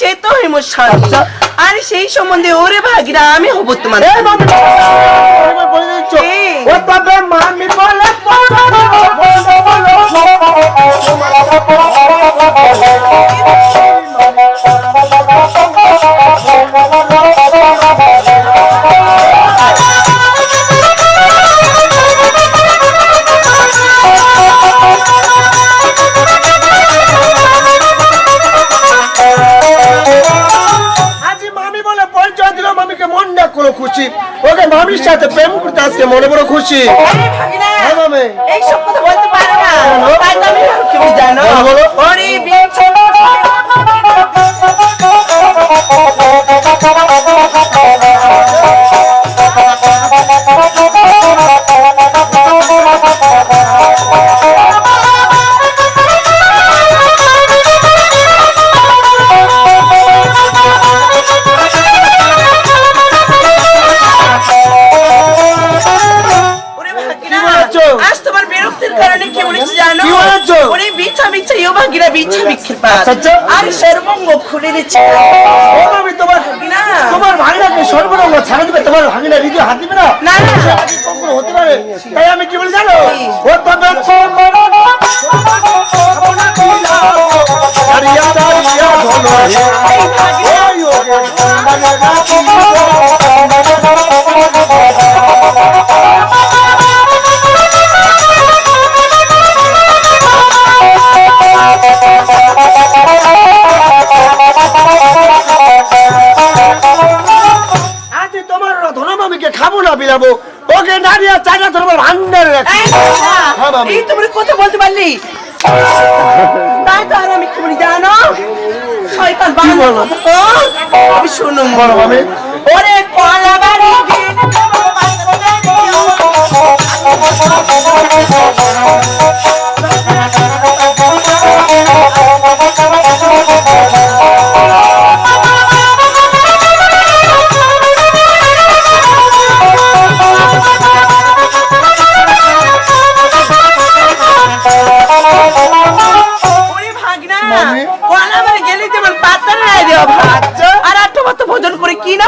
সে তো হেমস্বামী আর সেই সম্বন্ধে ওরে ভাগিরা আমি হব তোমার খুশি ওকে মামির সাথে প্রেম করতে আজকে মনে বড় খুশি। হ্যাঁ। এই সব কথা বলতে পারো না। আজ তোমার বিরক্তির কারণে কি বলেছি জানো? কি বলেছ? ওরে বিছা বিছা ইও ভাগিনা বিছা বিক্ষের পাত আচ্ছা, আচ্ছা। আর সর্বঙ্গ খুলে দিচ্ছে। ও মামি তোমার ভাগিনা তোমার ভাগিনাকে সর্বরঙ্গ ছাড়া দিবে তোমার ভাগিনা হৃদয় হাত দিবে না? না, না। কখনো হতে পারে। তাই আমি কি বলি জানো? ও তবে দাঁড়িয়া দাঁড়িয়া ধনো এই ভাগিনা, ওই ওকে আজ তোমার ধনো মামিকে খাব না বিলাবো? ওকে দাঁড়িয়ে চাটা ধরবো ভান্ডারে এই ভাগিনা, হ্যাঁ, তুমি কথা বলতে পারলি? তাই তো আর আমি বলি জানো? শয়তান বাংলা? আমি শুনুন ওরে কলা বাড়ি মনে কোয়ালা বাড়ি গেলেই যেমন পাত্তা নাই দেওয়া ভাত আচ্ছা। আর আটটা মতো ভোজন করে কি না